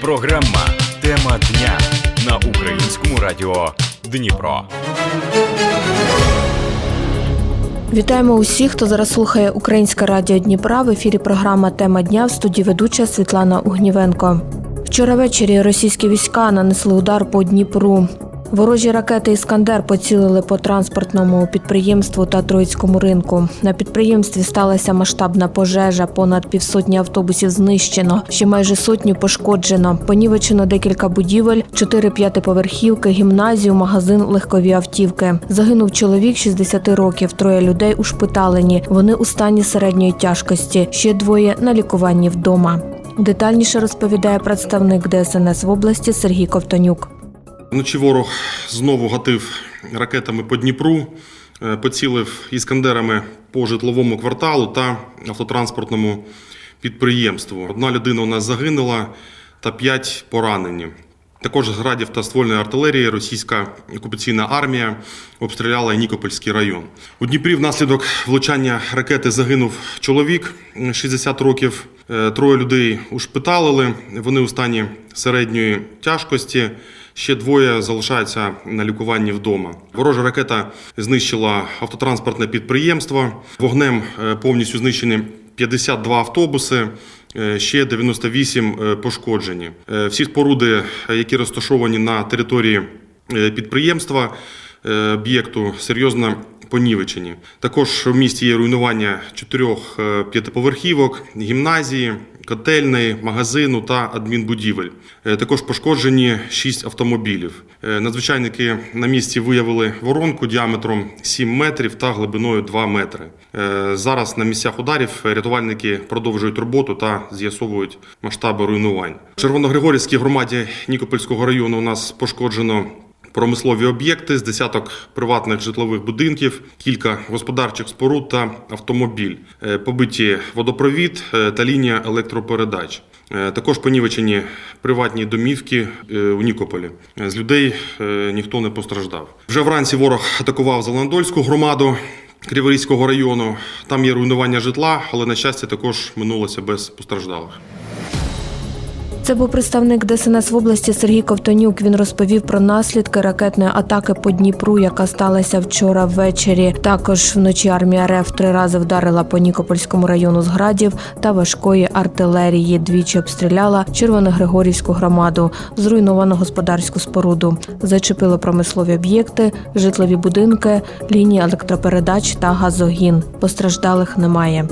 Програма Тема дня на українському радіо Дніпро. Вітаємо усіх, хто зараз слухає Українське радіо Дніпра. В ефірі програма Тема дня в студії ведуча Світлана Угнівенко. Вчора ввечері російські війська нанесли удар по Дніпру. Ворожі ракети Іскандер поцілили по транспортному підприємству та Троїцькому ринку. На підприємстві сталася масштабна пожежа. Понад півсотні автобусів знищено, ще майже сотню пошкоджено. Понівечено декілька будівель, чотири п'ятиповерхівки, гімназію, магазин, легкові автівки. Загинув чоловік 60 років. Троє людей ушпиталені. Вони у стані середньої тяжкості. Ще двоє на лікуванні вдома. Детальніше розповідає представник ДСНС в області Сергій Ковтонюк. Вночі ворог знову гатив ракетами по Дніпру, е, поцілив іскандерами по житловому кварталу та автотранспортному підприємству. Одна людина у нас загинула та п'ять поранені. Також з градів та ствольної артилерії російська окупаційна армія обстріляла Нікопольський район. У Дніпрі внаслідок влучання ракети загинув чоловік м, 60 років. Е, Троє людей ушпиталили. Вони у стані середньої тяжкості. Ще двоє залишаються на лікуванні вдома. Ворожа ракета знищила автотранспортне підприємство. Вогнем е, повністю знищені 52 автобуси. е, Ще 98 е, пошкоджені. Всі споруди, які розташовані на території підприємства, об'єкту, серйозно понівечені. Також в місті є руйнування чотирьох п'ятиповерхівок, гімназії, котельної, магазину та адмінбудівель. Е, Також пошкоджені шість автомобілів. Е, Надзвичайники на місці виявили воронку діаметром 7 метрів та глибиною 2 метри. Е, Зараз на місцях ударів рятувальники продовжують роботу та з'ясовують масштаби руйнувань. Червоногригорівській громаді Нікопольського району у нас пошкоджено промислові об'єкти з десяток приватних житлових будинків, кілька господарчих споруд та автомобіль, Е, побиті водопровід е, та лінія електропередач. Е, Також понівечені приватні домівки у Нікополі. З людей ніхто не постраждав. Вже вранці ворог атакував Зеленодольську громаду. Криворізького району там є руйнування житла, але на щастя також минулося без постраждалих. Це був представник ДСНС в області Сергій Ковтонюк. Він розповів про наслідки ракетної атаки по Дніпру, яка сталася вчора ввечері. Також вночі армія РФ три рази вдарила по Нікопольському району з градів та важкої артилерії. Двічі обстріляла Червоногригорівську громаду, зруйновано господарську споруду, зачепило промислові об'єкти, житлові будинки, лінії електропередач та газогін. Постраждалих немає.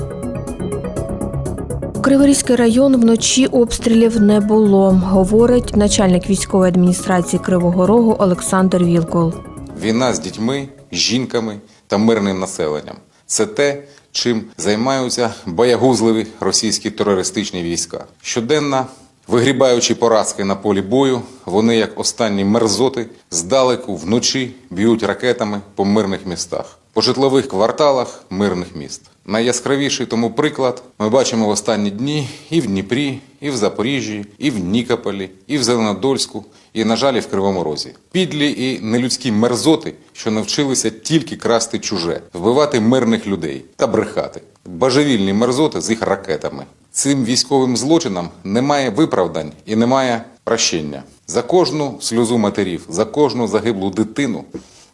Криворізький район вночі обстрілів не було, говорить начальник військової адміністрації Кривого Рогу Олександр Вілкол. Війна з дітьми, жінками та мирним населенням це те, чим займаються боягузливі російські терористичні війська. Щоденно, вигрібаючи поразки на полі бою, вони, як останні мерзоти, здалеку вночі б'ють ракетами по мирних містах, по житлових кварталах мирних міст. Найяскравіший тому приклад ми бачимо в останні дні і в Дніпрі, і в Запоріжжі, і в Нікополі, і в Зеленодольську, і, на жаль, і в Кривому Розі. Підлі і нелюдські мерзоти, що навчилися тільки красти чуже, вбивати мирних людей та брехати. Божевільні мерзоти з їх ракетами. Цим військовим злочинам немає виправдань і немає прощення. За кожну сльозу матерів, за кожну загиблу дитину,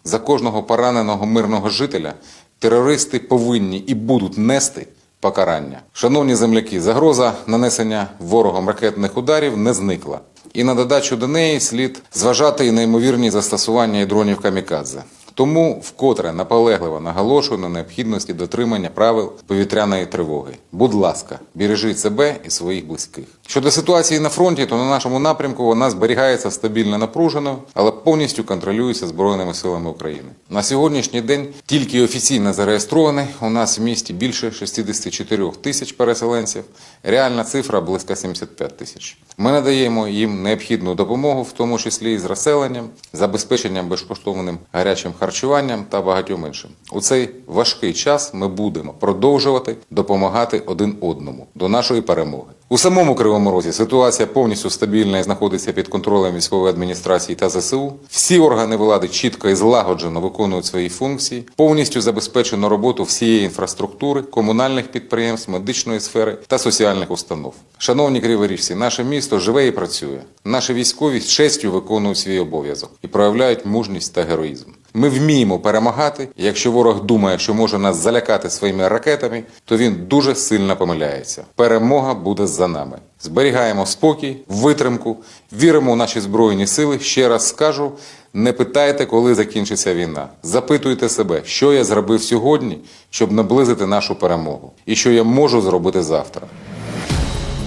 за кожного пораненого мирного жителя терористи повинні і будуть нести покарання. Шановні земляки, загроза нанесення ворогом ракетних ударів не зникла. І на додачу до неї слід зважати і на ймовірні застосування і дронів камікадзе. Тому вкотре наполегливо наголошую на необхідності дотримання правил повітряної тривоги. Будь ласка, бережіть себе і своїх близьких. Щодо ситуації на фронті, то на нашому напрямку вона зберігається стабільно напруженою, але повністю контролюється Збройними силами України. На сьогоднішній день тільки офіційно зареєстрований у нас в місті більше 64 тисяч переселенців. Реальна цифра близько 75 тисяч. Ми надаємо їм необхідну допомогу, в тому числі і з розселенням, забезпеченням безкоштовним гарячим харчуванням та багатьом іншим. У цей важкий час ми будемо продовжувати допомагати один одному до нашої перемоги. У самому Кривому Розі ситуація повністю стабільна і знаходиться під контролем військової адміністрації та ЗСУ. Всі органи влади чітко і злагоджено виконують свої функції, повністю забезпечено роботу всієї інфраструктури, комунальних підприємств, медичної сфери та соціальних установ. Шановні криворіжці, наше місто живе і працює. Наші військові з честю виконують свій обов'язок і проявляють мужність та героїзм. Ми вміємо перемагати. Якщо ворог думає, що може нас залякати своїми ракетами, то він дуже сильно помиляється. Перемога буде за нами. Зберігаємо спокій, витримку, віримо у наші збройні сили. Ще раз скажу: не питайте, коли закінчиться війна. Запитуйте себе, що я зробив сьогодні, щоб наблизити нашу перемогу, і що я можу зробити завтра.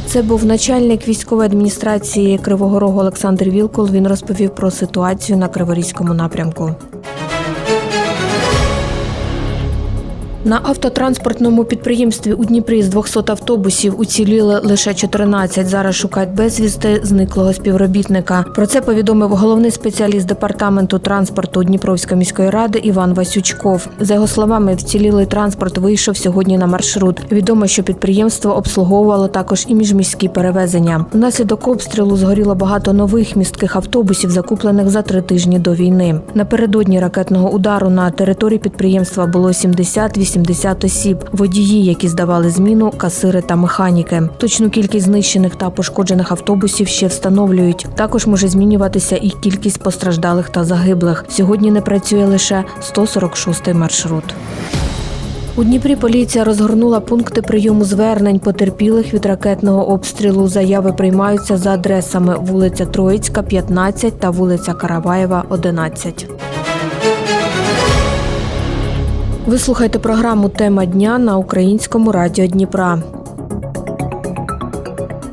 Це був начальник військової адміністрації Кривого Рогу Олександр Вілкул. Він розповів про ситуацію на Криворізькому напрямку. На автотранспортному підприємстві у Дніпрі з 200 автобусів уціліли лише 14. Зараз шукають безвісти зниклого співробітника. Про це повідомив головний спеціаліст департаменту транспорту Дніпровської міської ради Іван Васючков. За його словами, вцілілий транспорт вийшов сьогодні на маршрут. Відомо, що підприємство обслуговувало також і міжміські перевезення. Внаслідок обстрілу згоріло багато нових містких автобусів, закуплених за три тижні до війни. Напередодні ракетного удару на території підприємства було 70-80 осіб, водії, які здавали зміну, касири та механіки. Точну кількість знищених та пошкоджених автобусів ще встановлюють. Також може змінюватися і кількість постраждалих та загиблих. Сьогодні не працює лише 146-й маршрут. У Дніпрі поліція розгорнула пункти прийому звернень потерпілих від ракетного обстрілу. Заяви приймаються за адресами вулиця Троїцька, 15 та вулиця Караваєва, 11. Ви слухаєте програму Тема дня на українському радіо Дніпра.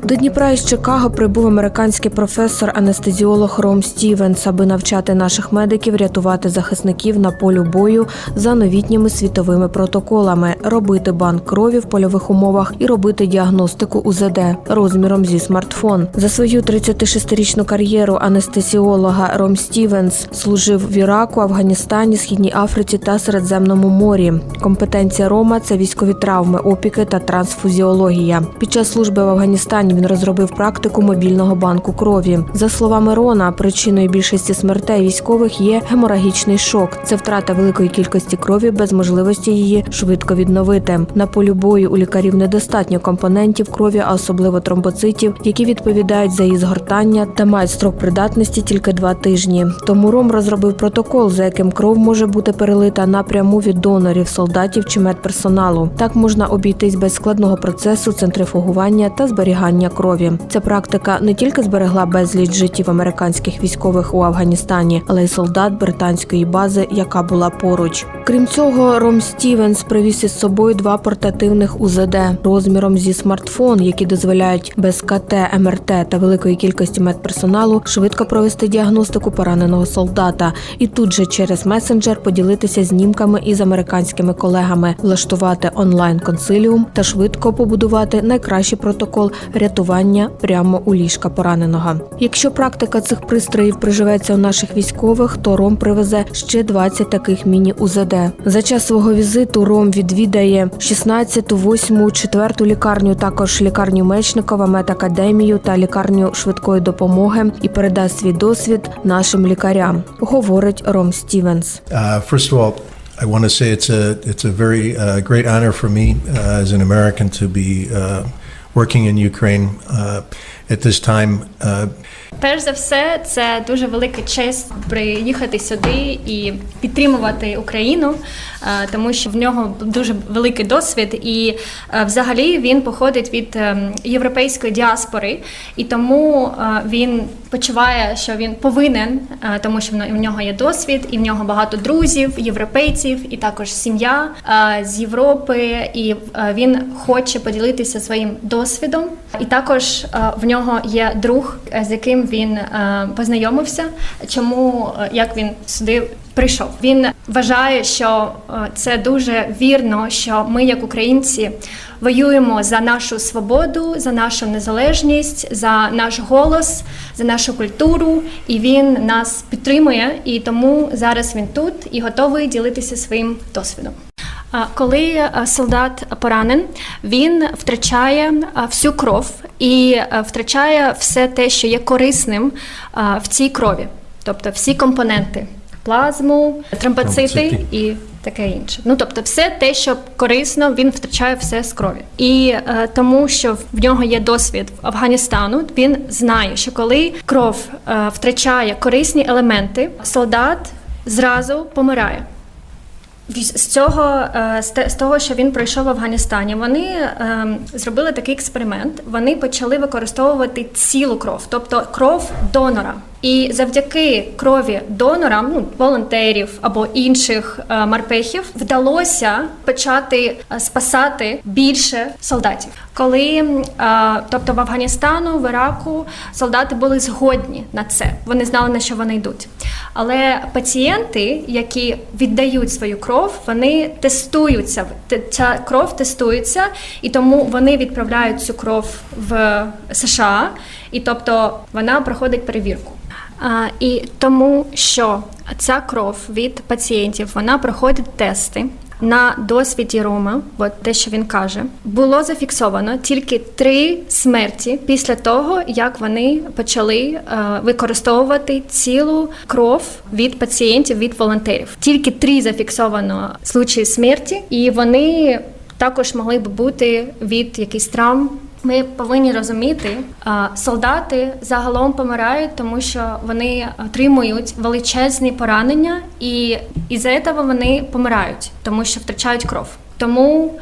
До Дніпра із Чикаго прибув американський професор-анестезіолог Ром Стівенс, аби навчати наших медиків рятувати захисників на полю бою за новітніми світовими протоколами, робити банк крові в польових умовах і робити діагностику УЗД розміром зі смартфон. За свою 36-річну кар'єру анестезіолога Ром Стівенс служив в Іраку, Афганістані, Східній Африці та Середземному морі. Компетенція Рома це військові травми, опіки та трансфузіологія. Під час служби в Афганістані він розробив практику мобільного банку крові. За словами Рона, причиною більшості смертей військових є геморагічний шок. Це втрата великої кількості крові без можливості її швидко відновити. На полю бою у лікарів недостатньо компонентів крові, а особливо тромбоцитів, які відповідають за її згортання та мають строк придатності тільки два тижні. Тому Ром розробив протокол, за яким кров може бути перелита напряму від донорів, солдатів чи медперсоналу. Так можна обійтись без складного процесу центрифугування та зберігання крові. Ця практика не тільки зберегла безліч життів американських військових у Афганістані, але й солдат британської бази, яка була поруч. Крім цього, Ром Стівенс привіз із собою два портативних УЗД розміром зі смартфон, які дозволяють без КТ, МРТ та великої кількості медперсоналу швидко провести діагностику пораненого солдата і тут же через месенджер поділитися знімками із американськими колегами, влаштувати онлайн консиліум та швидко побудувати найкращий протокол рятування прямо у ліжка пораненого. Якщо практика цих пристроїв приживеться у наших військових, то Ром привезе ще 20 таких міні-УЗД. За час свого візиту Ром відвідає 16-ту, 8-му, 4-ту лікарню, також лікарню Мечникова, медакадемію та лікарню швидкої допомоги і передасть свій досвід нашим лікарям, говорить Ром Стівенс. Uh, I want to say it's a it's a very uh, great honor for me uh, as an American to be uh, working in Ukraine uh, at this time. Uh, Перш за все, це дуже велика честь приїхати сюди і підтримувати Україну, е, тому що в нього дуже великий досвід, і е, взагалі він походить від е, європейської діаспори, і тому він почуває, що він повинен, тому що в нього є досвід, і в нього багато друзів, європейців, і також сім'я з Європи, і він хоче поділитися своїм досвідом. І також в нього є друг, е, з яким він е, познайомився. Чому е, як він сюди прийшов? Він вважає, що це дуже вірно, що ми, як українці, воюємо за нашу свободу, за нашу незалежність, за наш голос, за нашу культуру, і він нас підтримує. І тому зараз він тут і готовий ділитися своїм досвідом. Коли е, солдат поранен, він втрачає е, всю кров і е, втрачає все те, що є корисним в цій крові, тобто всі компоненти плазму, тромбоцити і таке інше. Ну тобто, все те, що корисно, він втрачає все з крові. І тому, що в нього є досвід в Афганістану, він знає, що коли кров втрачає корисні елементи, солдат зразу помирає. З цього е, з того, що він пройшов в Афганістані, вони е, зробили такий експеримент. Вони почали використовувати цілу кров, тобто кров донора. І завдяки крові донора, ну волонтерів або інших е, марпехів, вдалося почати е, спасати більше солдатів. Коли е, тобто в Афганістану, в Іраку солдати були згодні на це, вони знали на що вони йдуть. Але пацієнти, які віддають свою кров, вони тестуються. Те- Ця кров тестується, і тому вони відправляють цю кров в США, і тобто вона проходить перевірку. І тому, що ця кров від пацієнтів вона проходить тести. На досвіді Рома, от те, що він каже, було зафіксовано тільки три смерті після того, як вони почали е, використовувати цілу кров від пацієнтів від волонтерів. Тільки три зафіксовано случаї смерті, і вони також могли б бути від якихось травм ми повинні розуміти, солдати загалом помирають, тому що вони отримують величезні поранення, і із-за цього вони помирають, тому що втрачають кров. Тому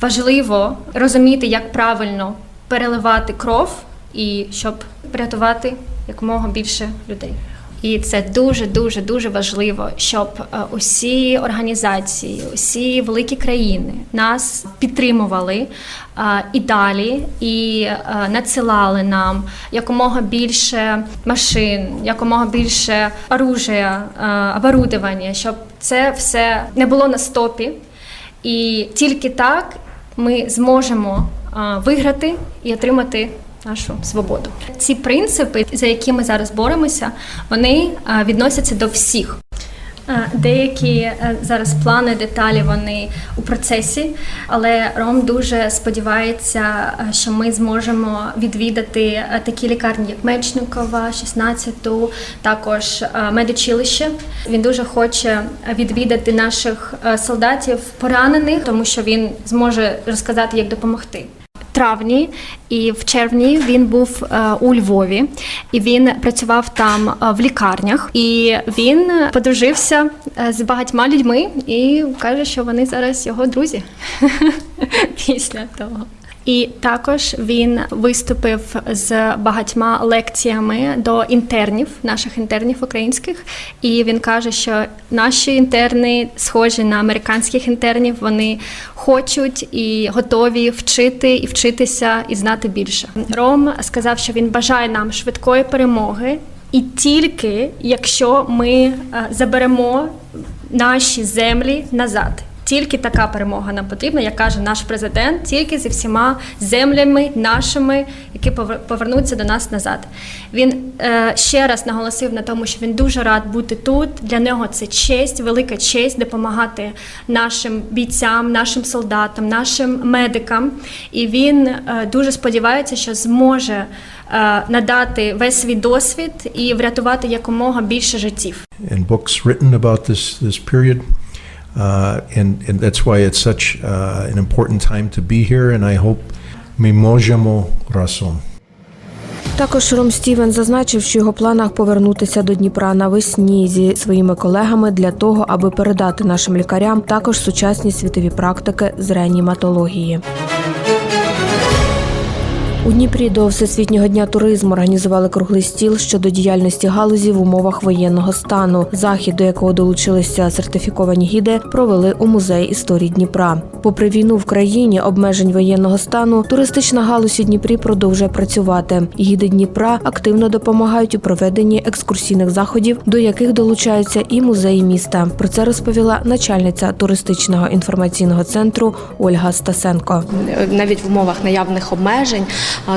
важливо розуміти, як правильно переливати кров і щоб врятувати якомога більше людей. І це дуже дуже дуже важливо, щоб е, усі організації, усі великі країни нас підтримували е, і далі, і е, надсилали нам якомога більше машин, якомога більше оружия, оборудування, щоб це все не було на стопі. І тільки так ми зможемо виграти і отримати нашу свободу. Ці принципи, за які ми зараз боремося, вони відносяться до всіх. Деякі е, зараз плани, деталі вони у процесі, але Ром дуже сподівається, е, що ми зможемо відвідати е, такі лікарні, як Мечникова, 16-ту, також медучилище. Він дуже хоче відвідати наших солдатів поранених, тому що він зможе розказати, як допомогти травні і в червні він був е, у Львові, і він працював там е, в лікарнях. І він подружився е, з багатьма людьми і каже, що вони зараз його друзі після того. І також він виступив з багатьма лекціями до інтернів, наших інтернів українських. І він каже, що наші інтерни схожі на американських інтернів. Вони хочуть і готові вчити і вчитися і знати більше. Ром сказав, що він бажає нам швидкої перемоги, і тільки якщо ми е, заберемо наші землі назад. Тільки така перемога нам потрібна, як каже наш президент, тільки зі всіма землями нашими, які повернуться до нас назад. Він е, ще раз наголосив на тому, що він дуже рад бути тут. Для нього це честь, велика честь допомагати нашим бійцям, нашим солдатам, нашим медикам. І він е, дуже сподівається, що зможе е, надати весь свій досвід і врятувати якомога більше життів. and books written about this this period. Uh, and, and that's why it's such uh, an important time to be here. And I hope ми можемо разом. Також Ром Стівен зазначив, що його планах повернутися до Дніпра навесні зі своїми колегами для того, аби передати нашим лікарям також сучасні світові практики з реаніматології. У Дніпрі до Всесвітнього дня туризму організували круглий стіл щодо діяльності галузі в умовах воєнного стану. Захід, до якого долучилися сертифіковані гіди, провели у музеї історії Дніпра. Попри війну в країні, обмежень воєнного стану, туристична галузь у Дніпрі продовжує працювати. Гіди Дніпра активно допомагають у проведенні екскурсійних заходів, до яких долучаються і музеї міста. Про це розповіла начальниця туристичного інформаційного центру Ольга Стасенко. навіть в умовах наявних обмежень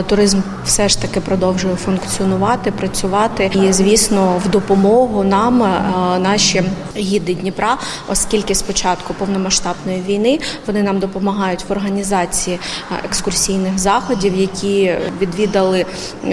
туризм все ж таки продовжує функціонувати, працювати. І звісно, в допомогу нам наші гіди Дніпра, оскільки спочатку повномасштабної війни вони нам допомагають в організації екскурсійних заходів, які відвідали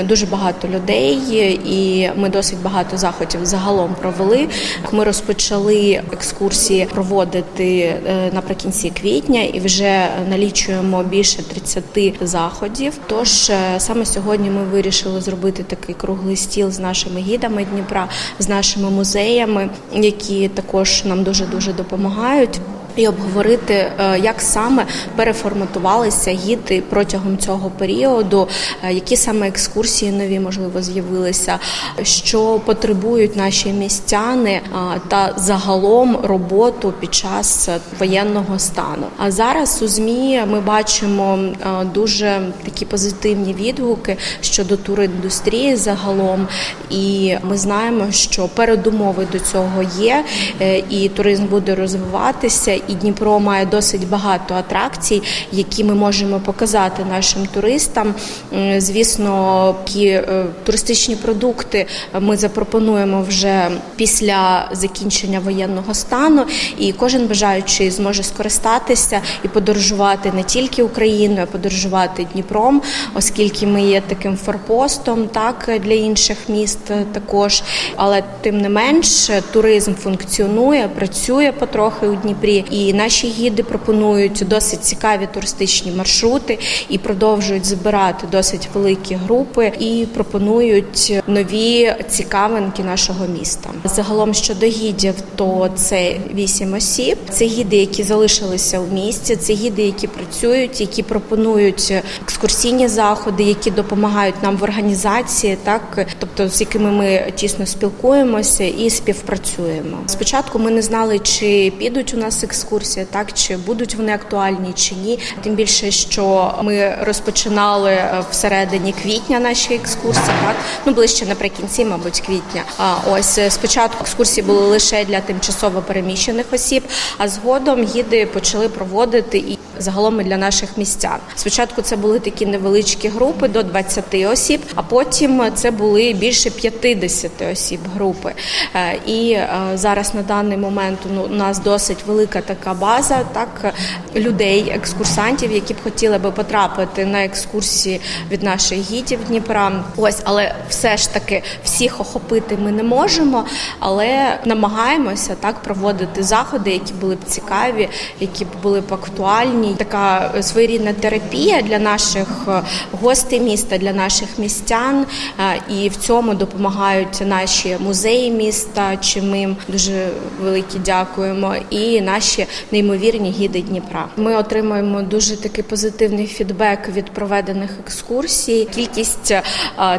дуже багато людей, і ми досить багато заходів загалом провели. Ми розпочали екскурсії проводити е, наприкінці квітня і вже налічуємо більше 30 заходів. Тож е, саме сьогодні ми вирішили зробити такий круглий стіл з нашими гідами Дніпра, з нашими музеями, які також нам дуже дуже допомагають. І обговорити, е, як саме переформатувалися гіди протягом цього періоду, е, які саме екскурсії нові можливо з'явилися, що потребують наші містяни е, та загалом роботу під час воєнного стану. А зараз у змі ми бачимо дуже такі позитивні відгуки щодо туріндустрії загалом, і ми знаємо, що передумови до цього є, і туризм буде розвиватися. І Дніпро має досить багато атракцій, які ми можемо показати нашим туристам. Звісно, такі е, туристичні продукти ми запропонуємо вже після закінчення воєнного стану, і кожен бажаючий зможе скористатися і подорожувати не тільки Україною, а подорожувати Дніпром, оскільки ми є таким форпостом, так для інших міст е, також. Але тим не менш, туризм функціонує, працює потрохи у Дніпрі, і наші гіди пропонують досить цікаві туристичні маршрути і продовжують збирати досить великі групи і пропонують нові цікавинки нашого міста. Загалом щодо гідів, то це вісім осіб. Це гіди, які залишилися в місті. Це гіди, які працюють, які пропонують екскурсійні заходи, які допомагають нам в організації, так тобто з якими ми тісно спілкуємося і співпрацюємо. Спочатку ми не знали, чи підуть у нас екскурсії, так чи будуть вони актуальні чи ні. Тим більше, що ми розпочинали е, всередині квітня наші екскурсії, так ну ближче наприкінці, мабуть, квітня. А ось е, спочатку екскурсії були лише для тимчасово переміщених осіб, а згодом гіди почали проводити і загалом для наших містян. Спочатку це були такі невеличкі групи до 20 осіб, а потім це були більше 50 осіб групи. Е, І е, зараз на даний момент ну, у нас досить велика така база, так людей, екскурсантів, які б хотіли би потрапити на екскурсії від наших гідів Дніпра. Ось, але все ж таки всіх охопити ми не можемо, але намагаємося так проводити заходи, які були б цікаві, які б були б актуальні. Така своєрідна терапія для наших е, гостей міста, для наших містян. Е, І в цьому допомагають наші музеї міста. Чим ми їм дуже великі дякуємо, і наші неймовірні гіди Дніпра. Ми отримуємо дуже такий позитивний фідбек від проведених екскурсій. Кількість е,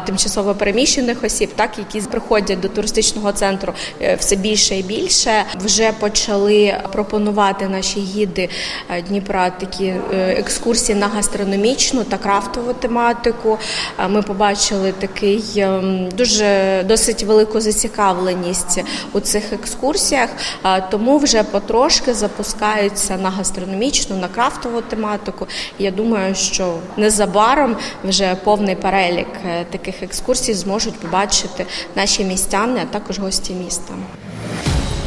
тимчасово переміщених осіб, так які приходять до туристичного центру, е, все більше і більше. Вже почали пропонувати наші гіди е, Дніпра такі е, екскурсії на гастрономічну та крафтову тематику. Е, Ми побачили такий ем, дуже досить велику зацікавленість у цих екскурсіях, Е, тому вже потрошки запускаються на гастрономічну, на крафтову тематику. Я думаю, що незабаром вже повний перелік таких екскурсій зможуть побачити наші містяни, а також гості міста.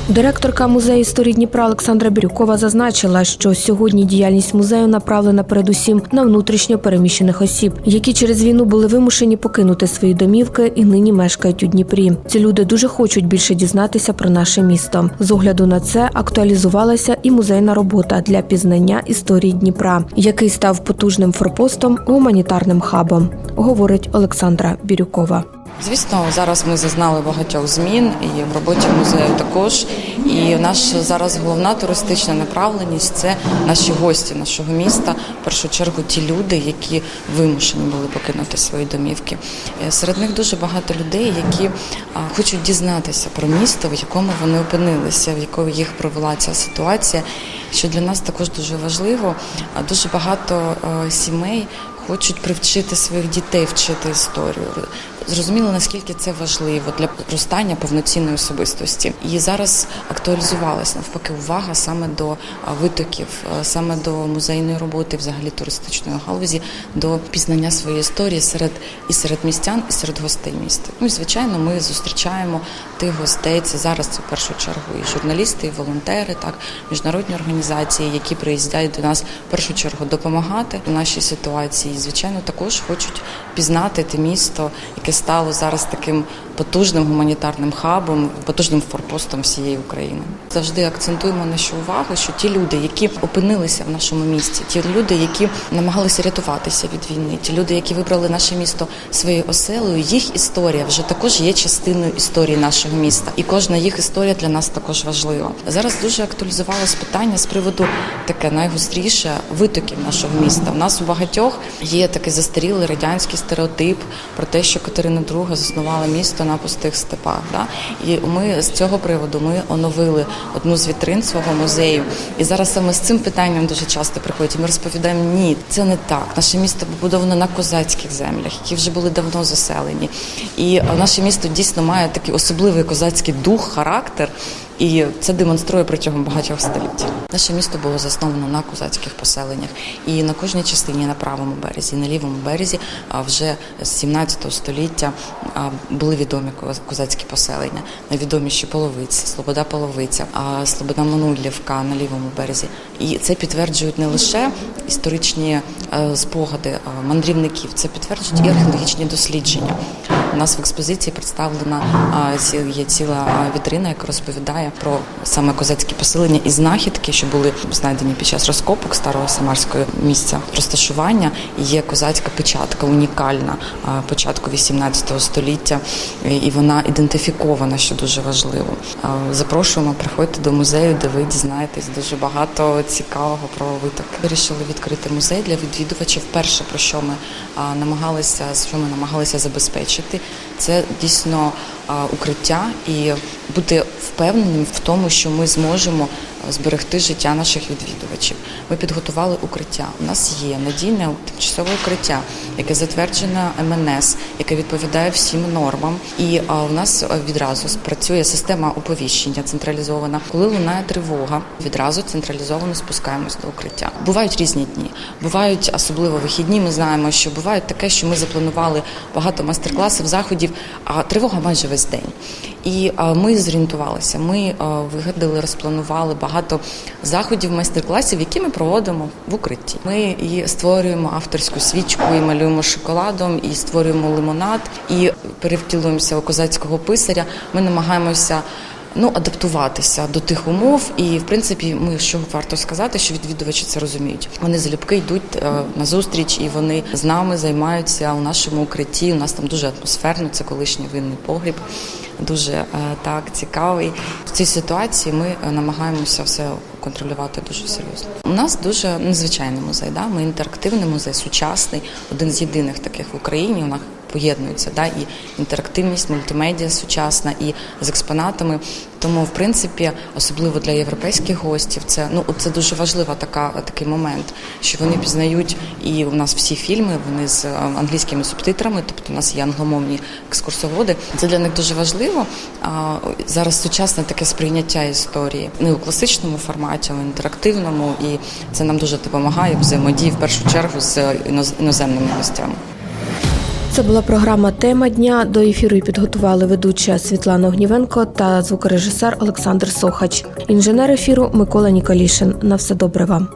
Директорка музею історії Дніпра Олександра Бірюкова зазначила, що сьогодні діяльність музею направлена передусім на внутрішньо переміщених осіб, які через війну були вимушені покинути свої домівки і нині мешкають у Дніпрі. Ці люди дуже хочуть більше дізнатися про наше місто. З огляду на це актуалізувалася і музейна робота для пізнання історії Дніпра, який став потужним форпостом, гуманітарним хабом, говорить Олександра Бірюкова. Звісно, зараз ми зазнали багатьох змін і в роботі музею також. І наша зараз головна туристична направленість це наші гості нашого міста. В першу чергу ті люди, які вимушені були покинути свої домівки. Е, Серед них дуже багато людей, які хочуть дізнатися про місто, в якому вони опинилися, в якому їх провела ця ситуація. Що для нас також дуже важливо. Дуже багато е, сімей хочуть привчити своїх дітей вчити історію, зрозуміли, наскільки це важливо для зростання повноцінної особистості. І зараз актуалізувалася навпаки увага саме до витоків, саме до музейної роботи, взагалі туристичної галузі, до пізнання своєї історії серед і серед містян, і серед гостей міста. Ну і звичайно, ми зустрічаємо тих гостей. Це зараз це в першу чергу і журналісти, і волонтери, так міжнародні організації, які приїздять до нас в першу чергу допомагати в нашій ситуації. І, звичайно, також хочуть пізнати те місто, яке стало зараз таким потужним гуманітарним хабом, потужним форпостом всієї України. Завжди акцентуємо нашу увагу, що ті люди, які опинилися в нашому місті, ті люди, які намагалися рятуватися від війни, ті люди, які вибрали наше місто своєю оселею, їх історія вже також є частиною історії нашого міста, і кожна їх історія для нас також важлива. Зараз дуже актуалізувалось питання з приводу таке найгостріше витоків нашого міста. У нас у багатьох є такий застарілий радянський стереотип про те, що Катерина II заснувала місто на пустих степах. Да? І ми з цього приводу ми оновили одну з вітрин свого музею. І зараз саме з цим питанням дуже часто приходять. Ми розповідаємо, ні, це не так. Наше місто побудовано на козацьких землях, які вже були давно заселені. І наше місто дійсно має такий особливий козацький дух, характер. І це демонструє протягом багатьох століть. Наше місто було засновано на козацьких поселеннях, і на кожній частині на правому березі, на лівому березі, а вже з 17 століття були відомі козацькі поселення. Найвідоміші половиці, Слобода Половиця, Слобода Манулівка на лівому березі. І це підтверджують не лише історичні е, спогади мандрівників, це підтверджують і археологічні дослідження. У нас в експозиції представлена є ціла вітрина, яка розповідає про саме козацькі поселення і знахідки, що були знайдені під час розкопок старого самарського місця розташування. Є козацька печатка, унікальна початку 18 століття, і- вона ідентифікована, що дуже важливо. Запрошуємо, приходьте до музею, де ви дізнаєтесь дуже багато цікавого про виток. Вирішили відкрити музей для відвідувачів. Перше про що ми намагалися, що ми намагалися забезпечити, це дійсно укриття і бути впевненим в тому, що ми зможемо зберегти життя наших відвідувачів. Ми підготували укриття. У нас є надійне тимчасове укриття, яке затверджено МНС, яке відповідає всім нормам. І у нас відразу працює система оповіщення централізована. Коли лунає тривога, відразу централізовано спускаємось до укриття. Бувають різні дні, бувають особливо вихідні. Ми знаємо, що буває таке, що ми запланували багато майстер-класів, заходів, а тривога майже весь день. І ми зорієнтувалися. Ми вигадали, розпланували багато заходів, майстер-класів, які ми проводимо в укритті. Ми і створюємо авторську свічку, і малюємо шоколадом, і створюємо лимонад, і перевтілуємося у козацького писаря. Ми намагаємося. Ну, адаптуватися до тих умов, і в принципі, ми що варто сказати, що відвідувачі це розуміють. Вони залюбки йдуть е, на зустріч, і вони з нами займаються у нашому укритті. У нас там дуже атмосферно, це колишній винний погріб, дуже е, так цікавий. В цій ситуації ми е, намагаємося все контролювати дуже серйозно. У нас дуже незвичайний музей. Да? Ми інтерактивний музей, сучасний, один з єдиних таких в Україні. Поєднуються да, і інтерактивність, мультимедіа сучасна, і з експонатами. Тому, в принципі, особливо для європейських гостів, це ну це дуже важлива така такий момент, що вони пізнають, і у нас всі фільми вони з е, англійськими субтитрами, тобто у нас є англомовні екскурсоводи. Це для них дуже важливо. А зараз сучасне таке сприйняття історії не у класичному форматі, а в інтерактивному, і це нам дуже допомагає взаємодії в першу чергу з іноз- іноземними гостями. Це була програма Тема дня. До ефіру підготували ведуча Світлана Огнівенко та звукорежисер Олександр Сохач. Інженер ефіру Микола Ніколішин. На все добре вам.